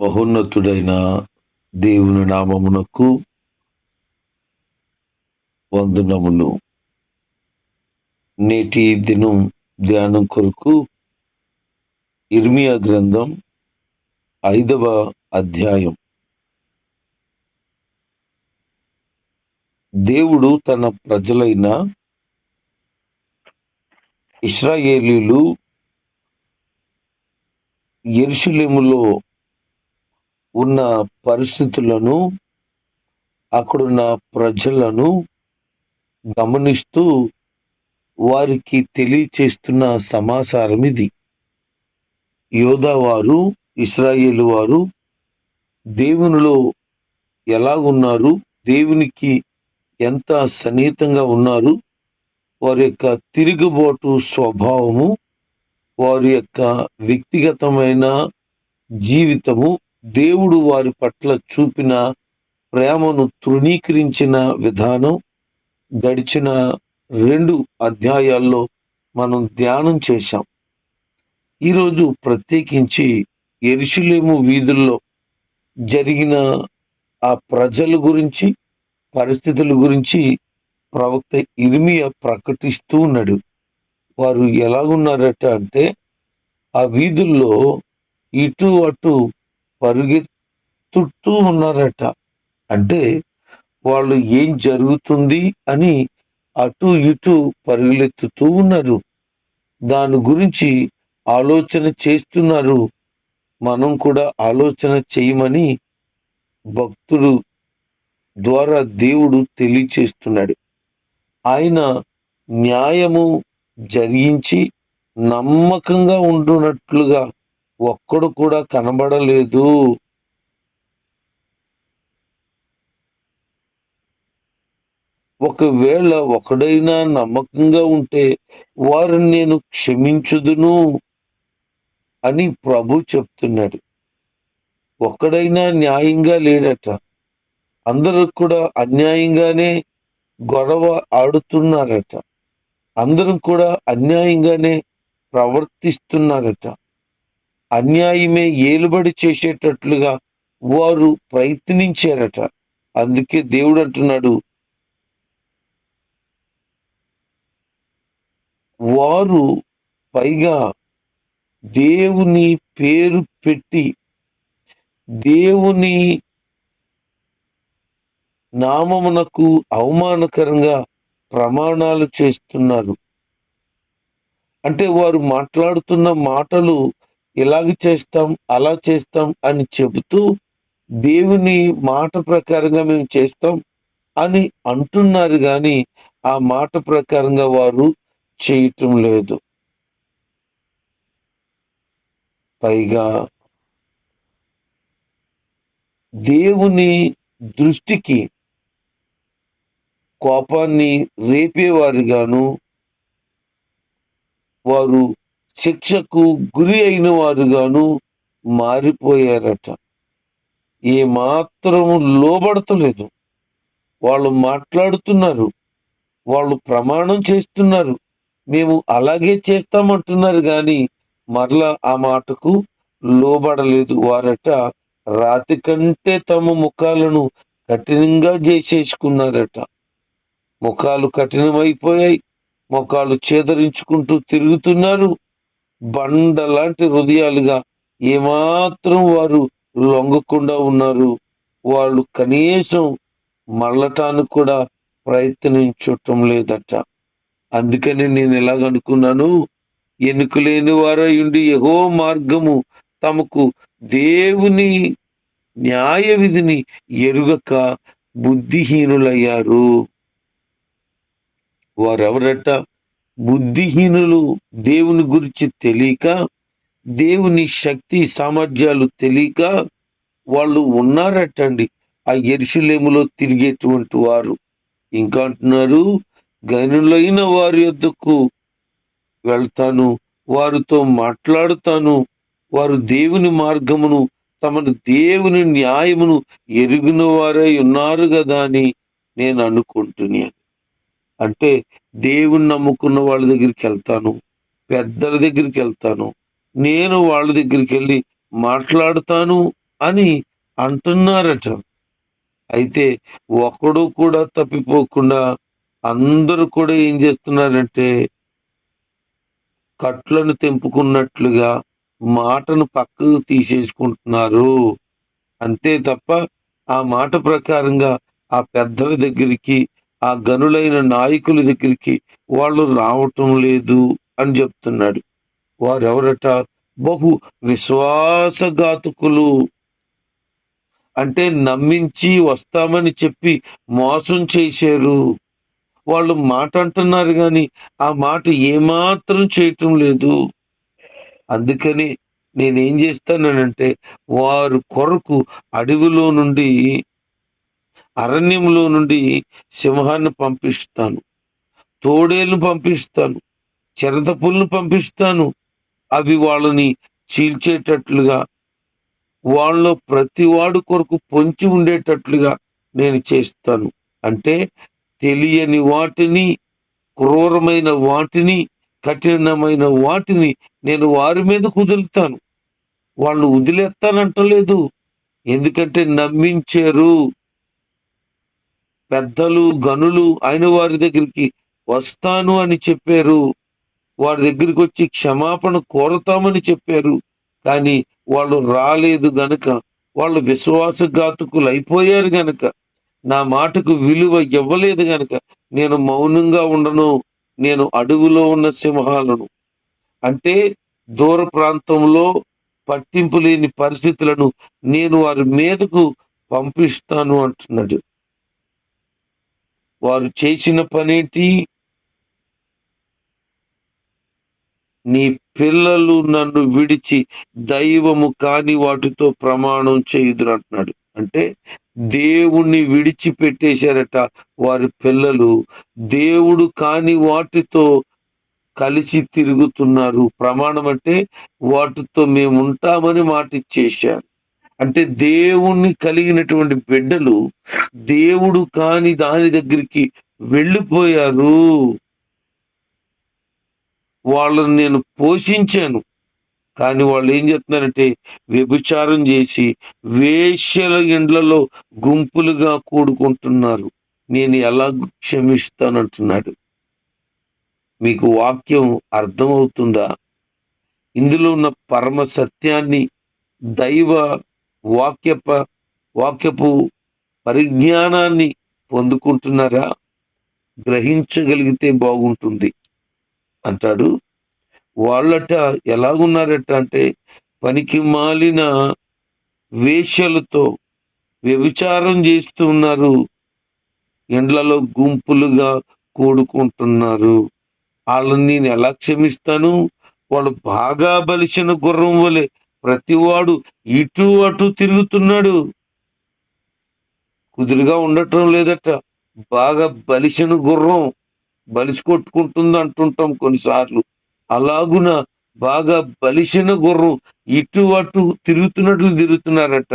మహోన్నతుడైన దేవుని నామమునకు వందనములు. నేటి దినం ధ్యానం కొరకు ఇర్మియా గ్రంథం ఐదవ అధ్యాయం. దేవుడు తన ప్రజలైన ఇస్రాయేలీలు ఎరుషులేములో ఉన్న పరిస్థితులను అక్కడున్న ప్రజలను గమనిస్తూ వారికి తెలియచేస్తున్న సమాచారం ఇది. యోధా వారు వారు దేవునిలో ఎలా ఉన్నారు? దేవునికి ఎంత సన్నిహితంగా ఉన్నారు? వారి యొక్క తిరుగుబాటు స్వభావము వారి యొక్క వ్యక్తిగతమైన జీవితము దేవుడు వారి పట్ల చూపిన ప్రేమను తృణీకరించిన విధానం గడిచిన రెండు అధ్యాయాల్లో మనం ధ్యానం చేశాం. ఈరోజు ప్రత్యేకించి ఎరుషులేము వీధుల్లో జరిగిన ఆ ప్రజల గురించి పరిస్థితుల గురించి ప్రవక్త ఇర్మియ ప్రకటిస్తూ ఉన్నాడు. వారు ఎలాగున్నారట అంటే ఆ వీధుల్లో ఇటు అటు పరుగెత్తుతూ ఉన్నారట. అంటే వాళ్ళు ఏం జరుగుతుంది అని అటు ఇటు పరుగులెత్తుతూ ఉన్నారు. దాని గురించి ఆలోచన చేస్తున్నారు. మనం కూడా ఆలోచన చేయమని భక్తుడు ద్వారా దేవుడు తెలియచేస్తున్నాడు. ఆయన న్యాయము జరిగించి నమ్మకంగా ఉండునట్లుగా ఒక్కడు కూడా కనబడలేదు. ఒకవేళ ఒకడైనా నమ్మకంగా ఉంటే వారిని నేను క్షమించుదును అని ప్రభు చెప్తున్నాడు. ఒక్కడైనా న్యాయంగా లేడట. అందరూ కూడా అన్యాయంగానే గొడవ ఆడుతున్నారట. అందరం కూడా అన్యాయంగానే ప్రవర్తిస్తున్నారట. అన్యాయమే ఏలుబడి చేసేటట్లుగా వారు ప్రయత్నించారట. అందుకే దేవుడు అంటున్నాడు వారు పైగా దేవుని పేరు పెట్టి దేవుని నామమునకు అవమానకరంగా ప్రమాణాలు చేస్తున్నారు. అంటే వారు మాట్లాడుతున్న మాటలు ఇలాగ చేస్తాం అలా చేస్తాం అని చెబుతూ దేవుని మాట ప్రకారంగా మేము చేస్తాం అని అంటున్నారు కానీ ఆ మాట ప్రకారంగా వారు చేయటం లేదు. పైగా దేవుని దృష్టికి కోపాన్ని రేపేవారుగాను వారు శిక్షకు గురి అయిన వారుగాను మారిపోయారట. ఏ మాత్రము లోబడతలేదు. వాళ్ళు మాట్లాడుతున్నారు. వాళ్ళు ప్రమాణం చేస్తున్నారు. మేము అలాగే చేస్తామంటున్నారు కానీ మరలా ఆ మాటకు లోబడలేదు. వారట రాతి కంటే తమ ముఖాలను కఠినంగా చేసేసుకున్నారట. ముఖాలు కఠినమైపోయాయి. ముఖాలు చేదరించుకుంటూ తిరుగుతున్నారు. బండ లాంటి హృదయాలుగా ఏమాత్రం వారు లొంగకుండా ఉన్నారు. వాళ్ళు కనీసం మళ్ళటానికి కూడా ప్రయత్నించటం లేదట. అందుకని నేను ఎలాగనుకున్నాను ఎన్నికలేని వారై ఉండి యహో మార్గము తమకు దేవుని న్యాయ విధిని ఎరుగక బుద్ధిహీనులయ్యారు. వారెవరట? బుద్ధిహీనులు దేవుని గురించి తెలియక దేవుని శక్తి సామర్థ్యాలు తెలియక వాళ్ళు ఉన్నారటండి. ఆ ఎరుషులేములో తిరిగేటువంటి వారు. ఇంకా అంటున్నారు గనులైన వారి యొద్దకు వెళ్తాను వారితో మాట్లాడుతాను. వారు దేవుని మార్గమును తమను దేవుని న్యాయమును ఎరిగిన వారై ఉన్నారు కదా అని నేను అనుకుంటున్నాను. అంటే దేవుని నమ్ముకున్న వాళ్ళ దగ్గరికి వెళ్తాను పెద్దల దగ్గరికి వెళ్తాను నేను వాళ్ళ దగ్గరికి వెళ్ళి మాట్లాడతాను అని అంటున్నారట. అయితే ఒకడు కూడా తప్పిపోకుండా అందరూ కూడా ఏం చేస్తున్నారంటే కట్లను తెంపుకున్నట్లుగా మాటను పక్కకు తీసేసుకుంటున్నారు. అంతే తప్ప ఆ మాట ప్రకారంగా ఆ పెద్దల దగ్గరికి ఆ గనులైన నాయకుల దగ్గరికి వాళ్ళు రావటం లేదు అని చెప్తున్నాడు. వారెవరట? బహు విశ్వాసఘాతుకులు. అంటే నమ్మించి వస్తామని చెప్పి మోసం చేశారు. వాళ్ళు మాట అంటున్నారు కానీ ఆ మాట ఏమాత్రం చేయటం లేదు. అందుకని నేనేం చేస్తానంటే వారు కొరకు అడవిలో నుండి అరణ్యంలో నుండి సింహాన్ని పంపిస్తాను తోడేళ్ళను పంపిస్తాను చిరతపుల్ని పంపిస్తాను. అవి వాళ్ళని చీల్చేటట్లుగా వాళ్ళలో ప్రతి వాడు కొరకు పొంచి ఉండేటట్లుగా నేను చేస్తాను. అంటే తెలియని వాటిని క్రూరమైన వాటిని కఠినమైన వాటిని నేను వారి మీద కుదులుతాను. వాళ్ళు వదిలేస్తానంటలేదు. ఎందుకంటే నమ్మించారు. పెద్దలు గనులు అయిన వారి దగ్గరికి వస్తాను అని చెప్పారు. వారి దగ్గరికి వచ్చి క్షమాపణ కోరతామని చెప్పారు. కానీ వాళ్ళు రాలేదు గనక వాళ్ళు విశ్వాసఘాతకులు అయిపోయారు గనక నా మాటకు విలువ ఇవ్వలేదు గనక నేను మౌనంగా ఉండను. నేను అడవిలో ఉన్న సింహాలను అంటే దూర ప్రాంతంలో పట్టింపు లేని పరిస్థితులను నేను వారి మీదకు పంపిస్తాను అంటున్నాడు. వారు చేసిన పనేంటి? నీ పిల్లలు నన్ను విడిచి దైవము కాని వాటితో ప్రమాణం చేయుదురు అంటున్నాడు. అంటే దేవుణ్ణి విడిచిపెట్టేశారట వారి పిల్లలు. దేవుడు కాని వాటితో కలిసి తిరుగుతున్నారు. ప్రమాణం అంటే వాటితో మేము ఉంటామని మాట ఇచ్చేశారు అంటే దేవుణ్ణి కలిగినటువంటి బిడ్డలు దేవుడు కాని దాని దగ్గరికి వెళ్ళిపోయారు. వాళ్ళని నేను పోషించాను. కానీ వాళ్ళు ఏం చేస్తున్నారంటే వ్యభిచారం చేసి వేశ్యల ఇండ్లలో గుంపులుగా కూడుకుంటున్నారు. నేను ఎలా క్షమిస్తానంటున్నాడు. మీకు వాక్యం అర్థమవుతుందా? ఇందులో ఉన్న పరమ సత్యాన్ని దైవ వాక్యప వాక్యపు పరిజ్ఞానాన్ని పొందుకుంటున్నారా? గ్రహించగలిగితే బాగుంటుంది. అంటాడు వాళ్ళట ఎలాగున్నారట అంటే పనికి మాలిన వేషలతో వ్యభిచారం చేస్తూ ఉన్నారు. ఎండ్లలో గుంపులుగా కూడుకుంటున్నారు. వాళ్ళని నేను ఎలా క్షమిస్తాను? వాళ్ళు బాగా బలిసిన గుర్రం వలె ప్రతివాడు ఇటు అటు తిరుగుతున్నాడు. కుదురుగా ఉండటం లేదట. బాగా బలిసిన గుర్రం బలిసి కొట్టుకుంటుంది అంటుంటాం కొన్నిసార్లు. అలాగున బాగా బలిసిన గుర్రం ఇటు అటు తిరుగుతున్నట్లు తిరుగుతున్నారట.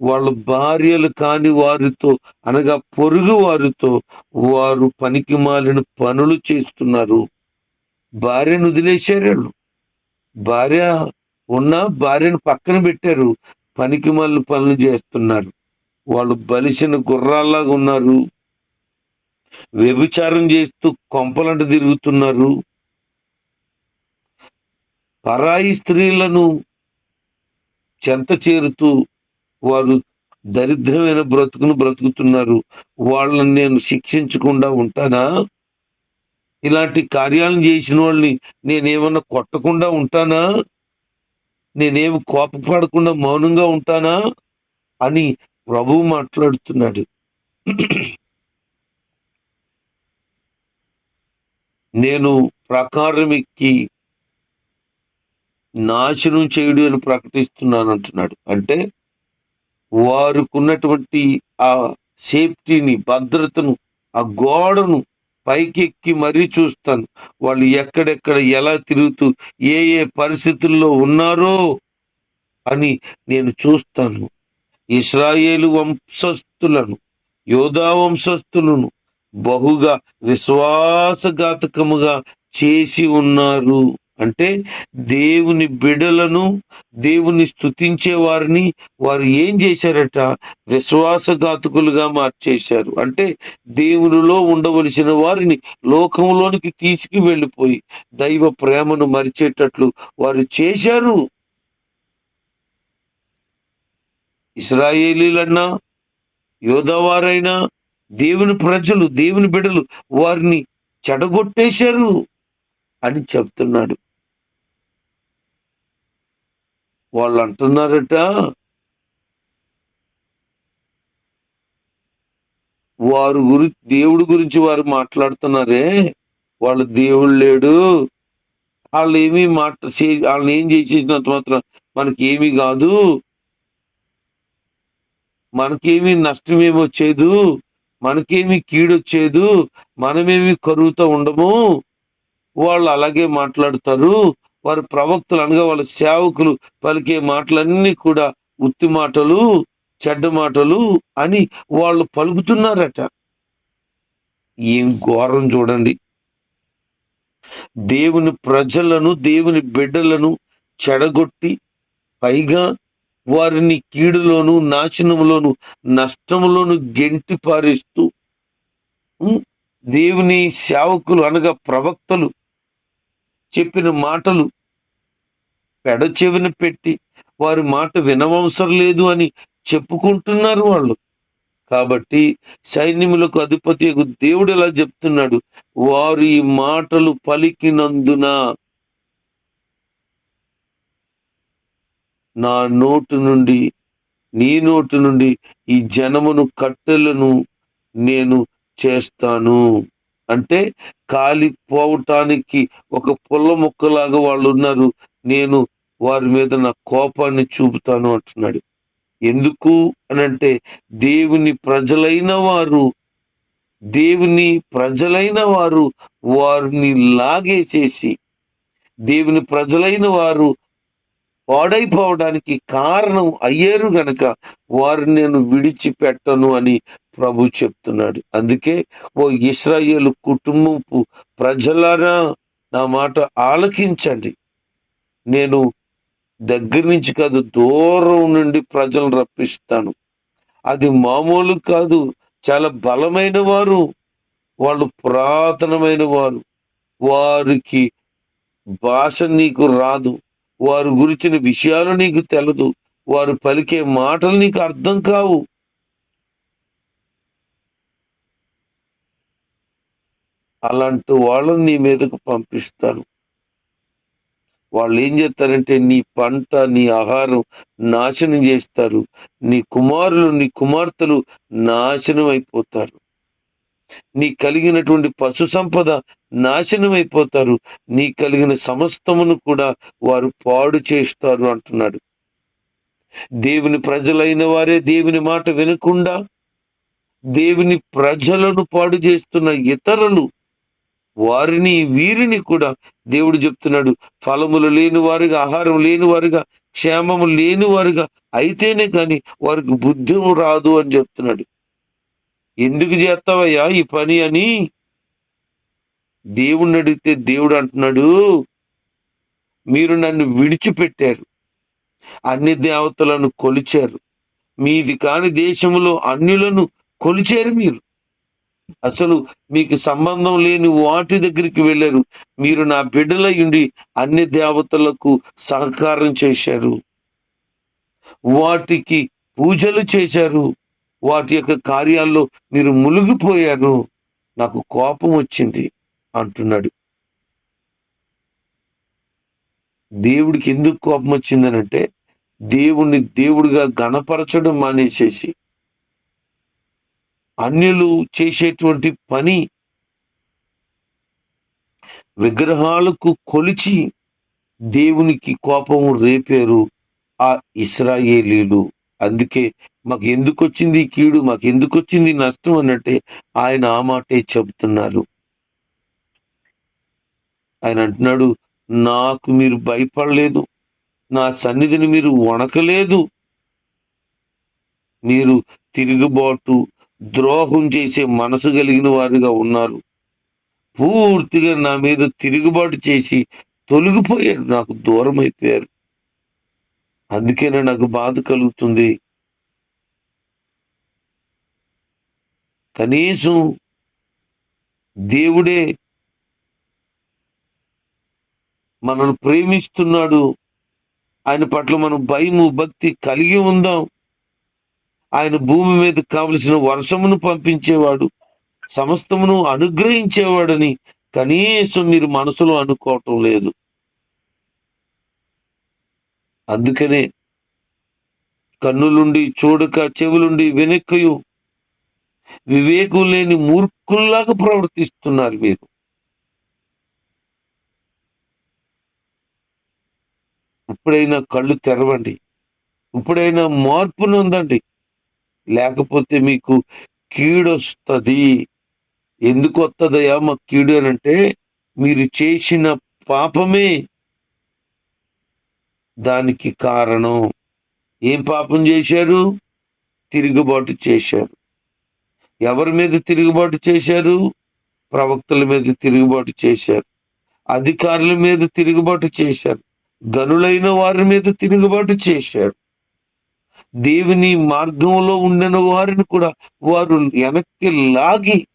వాళ్ళ భార్యలు కాని వారితో అనగా పొరుగు వారితో వారు పనికి మాలిన పనులు చేస్తున్నారు. భార్యను వదిలేశారు భార్య ఉన్న భార్యను పక్కన పెట్టారు. పనికి మళ్ళీ పనులు చేస్తున్నారు. వాళ్ళు బలిసిన గుర్రాల్లాగా ఉన్నారు. వ్యభిచారం చేస్తూ కొంపలంట తిరుగుతున్నారు. పరాయి స్త్రీలను చెంత చేరుతూ వారు దరిద్రమైన బ్రతుకును బ్రతుకుతున్నారు. వాళ్ళని నేను శిక్షించకుండా ఉంటానా? ఇలాంటి కార్యాలను చేసిన వాళ్ళని నేనేమన్నా కొట్టకుండా ఉంటానా? నేనేమి కోపపడకుండా మౌనంగా ఉంటానా అని ప్రభువు మాట్లాడుతున్నాడు. నేను ప్రకారం ఎక్కి నాశనం చేయుడు అని ప్రకటిస్తున్నాను అంటున్నాడు. అంటే వారికున్నటువంటి ఆ సేఫ్టీని భద్రతను ఆ గోడను పైకెక్కి మరీ చూస్తాను. వాళ్ళు ఎక్కడెక్కడ ఎలా తిరుగుతూ ఏ ఏ పరిస్థితుల్లో ఉన్నారో అని నేను చూస్తాను. ఇస్రాయేలు వంశస్థులను యోధా వంశస్థులను బహుగా విశ్వాసఘాతకముగా చేసి ఉన్నారు. అంటే దేవుని బిడలను దేవుని స్తుతించే వారిని వారు ఏం చేశారట? విశ్వాసఘాతుకులుగా మార్చేశారు. అంటే దేవునిలో ఉండవలసిన వారిని లోకంలోనికి తీసుకు వెళ్ళిపోయి దైవ ప్రేమను మరిచేటట్లు వారు చేశారు. ఇస్రాయేలీలన్నా యోధవారైనా దేవుని ప్రజలు దేవుని బిడలు వారిని చెడగొట్టేశారు అని చెప్తున్నాడు. వాళ్ళు అంటున్నారట వారు గురి దేవుడి గురించి వారు మాట్లాడుతున్నారే వాళ్ళు దేవుడు లేడు. వాళ్ళు ఏమీ మాట చే- వాళ్ళని ఏం చేసేసినంత మాత్రం మనకి ఏమీ కాదు. మనకేమీ నష్టమేమొచ్చేదు వచ్చేదు. మనకేమీ కీడొచ్చేదు మనమేమి కరువుతో ఉండము. వాళ్ళు అలాగే మాట్లాడతారు. వారి ప్రవక్తలు అనగా వాళ్ళ సేవకులు పలికే మాటలన్నీ కూడా ఉత్తి మాటలు చెడ్డ మాటలు అని వాళ్ళు పలుకుతున్నారట. ఏం ఘోరం చూడండి. దేవుని ప్రజలను దేవుని బిడ్డలను చెడగొట్టి పైగా వారిని కీడులోను నాశనంలోను నష్టంలోను గెంటి పారేస్తూ దేవుని సేవకులు అనగా ప్రవక్తలు చెప్పిన మాటలు పెడచెవిన పెట్టి వారి మాట వినవసరం లేదు అని చెప్పుకుంటున్నారు వాళ్ళు. కాబట్టి సైన్యములకు అధిపతి దేవుడు ఎలా చెప్తున్నాడు. వారు ఈ మాటలు పలికినందున నా నోటు నుండి నీ నోటు నుండి ఈ జనమును కట్టెలను నేను చేస్తాను. అంటే కాలిపోవటానికి ఒక పుల్ల మొక్కలాగా వాళ్ళు ఉన్నారు. నేను వారి మీద నా కోపాన్ని చూపుతాను అంటున్నాడు. ఎందుకు అనంటే దేవుని ప్రజలైన వారు దేవుని ప్రజలైన వారు వారిని లాగేసేసి దేవుని ప్రజలైన వారు పాడైపోవడానికి కారణం అయ్యారు గనక వారిని నేను విడిచిపెట్టను అని ప్రభు చెప్తున్నాడు. అందుకే ఓ ఇస్రాయేల్ కుటుంబపు ప్రజలారా నా మాట ఆలకించండి. నేను దగ్గర నుంచి కాదు దూరం నుండి ప్రజలను రప్పిస్తాను. అది మామూలు కాదు. చాలా బలమైన వారు. వాళ్ళు పురాతనమైన వారు. వారికి భాష నీకు రాదు. వారి గురించిన విషయాలు నీకు తెలదు. వారు పలికే మాటలు నీకు అర్థం కావు. అలాంటి వాళ్ళని నీ మీదకు పంపిస్తాను. వాళ్ళు ఏం చేస్తారంటే నీ పంట నీ ఆహారం నాశనం చేస్తారు. నీ కుమారులు నీ కుమార్తెలు నాశనం అయిపోతారు. నీ కలిగినటువంటి పశు సంపద నాశనం అయిపోతారు. నీ కలిగిన సమస్తమును కూడా వారు పాడు చేస్తారు అంటున్నాడు. దేవుని ప్రజలైన వారే దేవుని మాట వినకుండా దేవుని ప్రజలను పాడు చేస్తున్న ఇతరులు వారిని వీరిని కూడా దేవుడు చెప్తున్నాడు. ఫలములు లేని వారిగా ఆహారం లేని వారిగా క్షేమము లేని వారిగా అయితేనే కానీ వారికి బుద్ధి రాదు అని చెప్తున్నాడు. ఎందుకు చేస్తావయ్యా ఈ పని అని? దేవుణ్ణి అడిగితే దేవుడు అంటున్నాడు మీరు నన్ను విడిచిపెట్టారు అన్ని దేవతలను కొలిచారు. మీది కాని దేశంలో అన్యులను కొలిచారు మీరు. అసలు మీకు సంబంధం లేని వాటి దగ్గరికి వెళ్ళారు. మీరు నా బిడ్డలయ్యుండి అన్ని దేవతలకు సహకారం చేశారు. వాటికి పూజలు చేశారు. వాటి యొక్క కార్యాల్లో మీరు మునిగిపోయారు. నాకు కోపం వచ్చింది అంటున్నాడు. దేవుడికి ఎందుకు కోపం వచ్చిందనంటే దేవుణ్ణి దేవుడిగా గణపరచడం మానేసేసి అన్యులు చేసేటువంటి పని విగ్రహాలకు కొలిచి దేవునికి కోపం రేపారు ఆ ఇస్రాయేలీలు. అందుకే మాకు ఎందుకు వచ్చింది కీడు? మాకు ఎందుకు వచ్చింది నష్టం అన్నట్టే ఆయన ఆ మాటే చెబుతున్నారు. ఆయన అంటున్నాడు నాకు మీరు భయపడలేదు. నా సన్నిధిని మీరు వణకలేదు. మీరు తిరుగుబాటు ద్రోహం చేసే మనసు కలిగిన వారుగా ఉన్నారు. పూర్తిగా నా మీద తిరుగుబాటు చేసి తొలగిపోయారు. నాకు దూరం అయిపోయారు అందుకేనే నాకు బాధ కలుగుతుంది. కనీసం దేవుడే మనల్ని ప్రేమిస్తున్నాడు. ఆయన పట్ల మనం భయము భక్తి కలిగి ఉందాం. ఆయన భూమి మీద కావలసిన వర్షమును పంపించేవాడు సమస్తమును అనుగ్రహించేవాడని కనీసం మీరు మనసులో అనుకోవటం లేదు. అందుకనే కన్నులుండి చూడక చెవులుండి వెనక్కయు వివేకం లేని మూర్ఖుల్లాగా ప్రవర్తిస్తున్నారు మీరు. ఇప్పుడైనా కళ్ళు తెరవండి. ఇప్పుడైనా మార్పును ఉందండి లేకపోతే మీకు కీడొస్తుంది. ఎందుకు వస్తుందయ్యా మాకు కీడు అని అంటే మీరు చేసిన పాపమే దానికి కారణం. ఏం పాపం చేశారు? తిరుగుబాటు చేశారు. ఎవరి మీద తిరుగుబాటు చేశారు? ప్రవక్తల మీద తిరుగుబాటు చేశారు. అధికారుల మీద తిరుగుబాటు చేశారు. గనులైన వారి మీద తిరుగుబాటు చేశారు. దేవుని మార్గంలో ఉండిన వారిని కూడా వారు వెనక్కి లాగి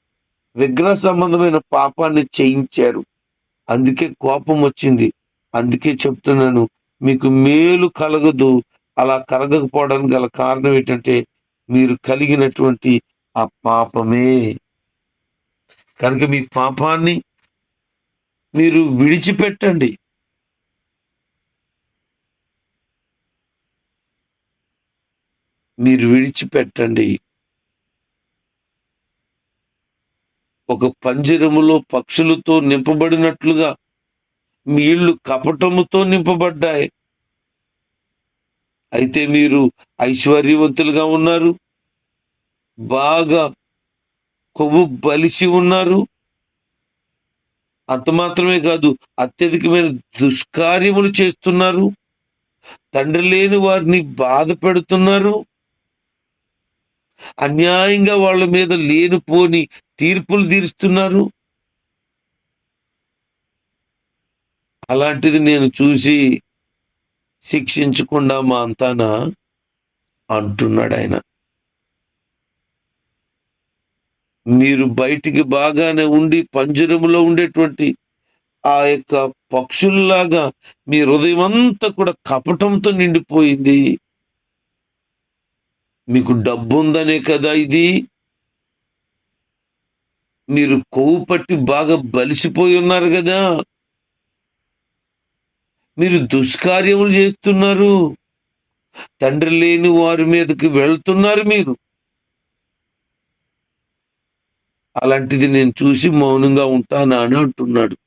విగ్రహ సంబంధమైన పాపాన్ని చేయించారు. అందుకే కోపం వచ్చింది. అందుకే చెప్తున్నాను మీకు మేలు కలగదు. అలా కలగకపోవడానికి గల కారణం ఏంటంటే మీరు కలిగినటువంటి ఆ పాపమే. కనుక మీ పాపాన్ని మీరు విడిచిపెట్టండి. మీరు విడిచిపెట్టండి. ఒక పంజరములో పక్షులతో నింపబడినట్లుగా మీ ఇళ్ళు కపటముతో నింపబడ్డాయి. అయితే మీరు ఐశ్వర్యవంతులుగా ఉన్నారు. బాగా కొవ్వు బలిసి ఉన్నారు. అంత మాత్రమే కాదు అత్యధికమైన దుష్కార్యములు చేస్తున్నారు. తండ్రి లేని వారిని బాధ పెడుతున్నారు. అన్యాయంగా వాళ్ళ మీద లేనిపోని తీర్పులు తీరుస్తున్నారు. అలాంటిది నేను చూసి శిక్షించకుండా మా అంతాన అంటున్నాడు ఆయన. మీరు బయటికి బాగానే ఉండి పంజరంలో ఉండేటువంటి ఆ యొక్క పక్షుల్లాగా మీ హృదయం అంతా కూడా కపటంతో నిండిపోయింది. మీకు డబ్బు ఉందనే కదా ఇది? మీరు కొవ్వు పట్టి బాగా బలిసిపోయి ఉన్నారు కదా? మీరు దుష్కార్యములు చేస్తున్నారు. తండ్రి లేని వారి మీదకి వెళ్తున్నారు మీరు. అలాంటిది నేను చూసి మౌనంగా ఉంటానా అని అంటున్నాడు.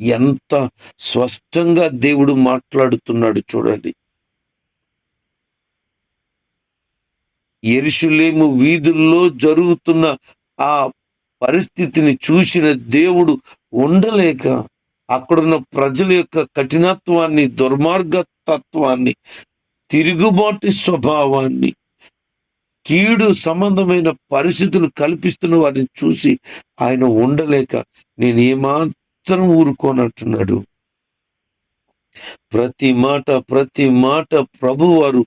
ఎంత స్పష్టంగా దేవుడు మాట్లాడుతున్నాడు చూడండి. ఎరుషులేము వీధుల్లో జరుగుతున్న ఆ పరిస్థితిని చూసిన దేవుడు ఉండలేక అక్కడున్న ప్రజల యొక్క కఠినత్వాన్ని దుర్మార్గ తత్వాన్ని తిరుగుబాటు స్వభావాన్ని కీడు సంబంధమైన పరిస్థితులు కల్పిస్తున్న వారిని చూసి ఆయన ఉండలేక నేను ఏమాత్రం ఊరుకోనంటున్నాడు ప్రతి మాట ప్రతి మాట ప్రభువారు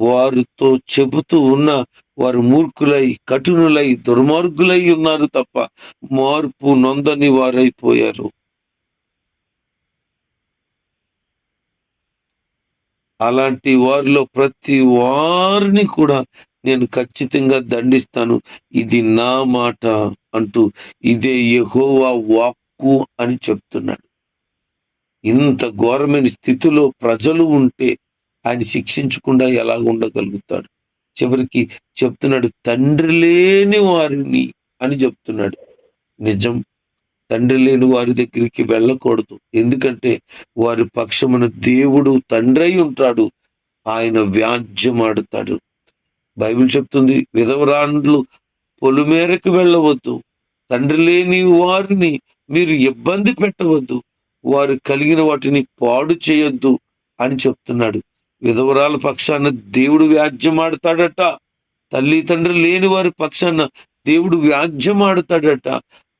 వారితో చెబుతూ ఉన్న వారు మూర్ఖులై కఠినులై దుర్మార్గులై ఉన్నారు తప్ప మార్పు నొందని వారైపోయారు. అలాంటి వారిలో ప్రతి వారిని కూడా నేను ఖచ్చితంగా దండిస్తాను. ఇది నా మాట అంటూ ఇదే యహోవా వాక్కు అని చెప్తున్నాడు. ఇంత ఘోరమైన స్థితిలో ప్రజలు ఉంటే ఆయన శిక్షించకుండా ఎలా ఉండగలుగుతాడు? చివరికి చెప్తున్నాడు తండ్రి లేని వారిని అని చెప్తున్నాడు. నిజం. తండ్రి లేని వారి దగ్గరికి వెళ్ళకూడదు. ఎందుకంటే వారి పక్షమున దేవుడు తండ్రి అయి ఉంటాడు. ఆయన వ్యాజ్యమాడుతాడు. బైబిల్ చెప్తుంది విధవరాండ్లు పొలిమేరకు వెళ్ళవద్దు. తండ్రి లేని వారిని మీరు ఇబ్బంది పెట్టవద్దు. వారు కలిగిన వాటిని పాడు చేయొద్దు అని చెప్తున్నాడు. విధవరాల పక్షాన దేవుడు వ్యాజ్యమాడతాడట. తల్లి తండ్రి లేని వారి పక్షాన దేవుడు వ్యాజ్యమాడతాడట.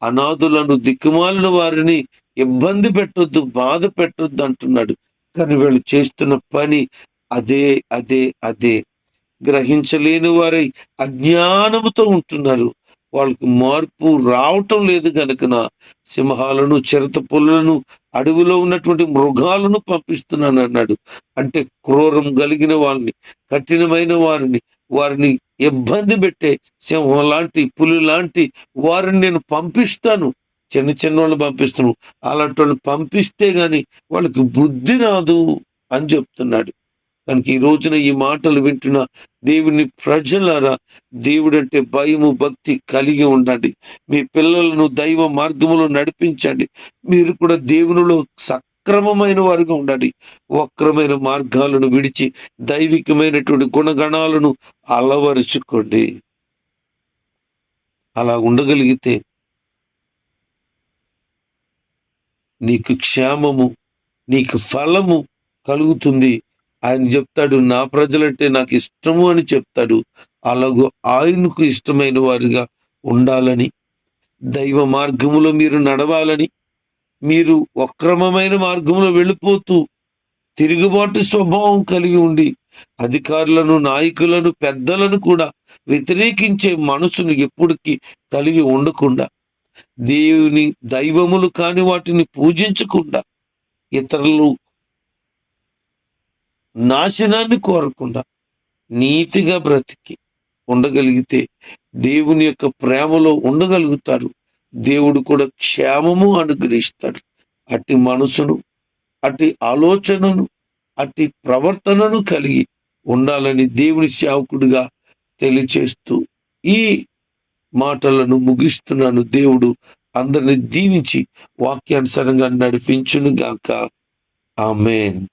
అనాథులను దిక్కుమాలిన వారిని ఇబ్బంది పెట్టొద్దు బాధ పెట్టొద్దు అంటున్నాడు. కానీ వీళ్ళు చేస్తున్న పని అదే అదే అదే. గ్రహించలేని వారై అజ్ఞానముతో ఉంటున్నారు. వాళ్ళకి మార్పు రావటం లేదు కనుక సింహాలను చిరత పుల్లను అడవిలో ఉన్నటువంటి మృగాలను పంపిస్తున్నాను అన్నాడు. అంటే క్రూరం కలిగిన వాళ్ళని కఠినమైన వారిని వారిని ఇబ్బంది పెట్టే సింహం లాంటి పులి లాంటి వారిని నేను పంపిస్తాను. చిన్న చిన్న వాళ్ళని పంపిస్తాను అలాంటి వాళ్ళు పంపిస్తే గాని వాళ్ళకి బుద్ధి రాదు అని చెప్తున్నాడు. కనుక ఈ రోజున ఈ మాటలు వింటున్న దేవుని ప్రజలారా దేవుడంటే భయము భక్తి కలిగి ఉండండి. మీ పిల్లలను దైవ మార్గములో నడిపించండి. మీరు కూడా దేవునిలో సక్రమమైన వారుగా ఉండండి. వక్రమైన మార్గాలను విడిచి దైవికమైనటువంటి గుణగణాలను అలవరుచుకోండి. అలా ఉండగలిగితే నీకు క్షేమము నీకు ఫలము కలుగుతుంది. ఆయన చెప్తాడు నా ప్రజలంటే నాకు ఇష్టము అని చెప్తాడు. అలాగూ ఆయనకు ఇష్టమైన వారిగా ఉండాలని దైవ మార్గములో మీరు నడవాలని మీరు వక్రమమైన మార్గంలో వెళ్ళిపోతూ తిరుగుబాటు స్వభావం కలిగి ఉండి అధికారులను నాయకులను పెద్దలను కూడా వ్యతిరేకించే మనసును ఎప్పటికీ కలిగి ఉండకుండా దేవుని దైవములు కాని వాటిని పూజించకుండా ఇతరులు నాశనాన్ని కోరకుండా నీతిగా బ్రతికి ఉండగలిగితే దేవుని యొక్క ప్రేమలో ఉండగలుగుతారు దేవుడు కూడా క్షేమము అనుగ్రహిస్తాడు. అట్టి మనసును అట్టి ఆలోచనను అట్టి ప్రవర్తనను కలిగి ఉండాలని దేవుని సేవకుడిగా తెలియచేస్తూ ఈ మాటలను ముగిస్తున్నాను. దేవుడు అందరిని దీవించి వాక్యానుసారంగా నడిపించును గాక ఆమెన్.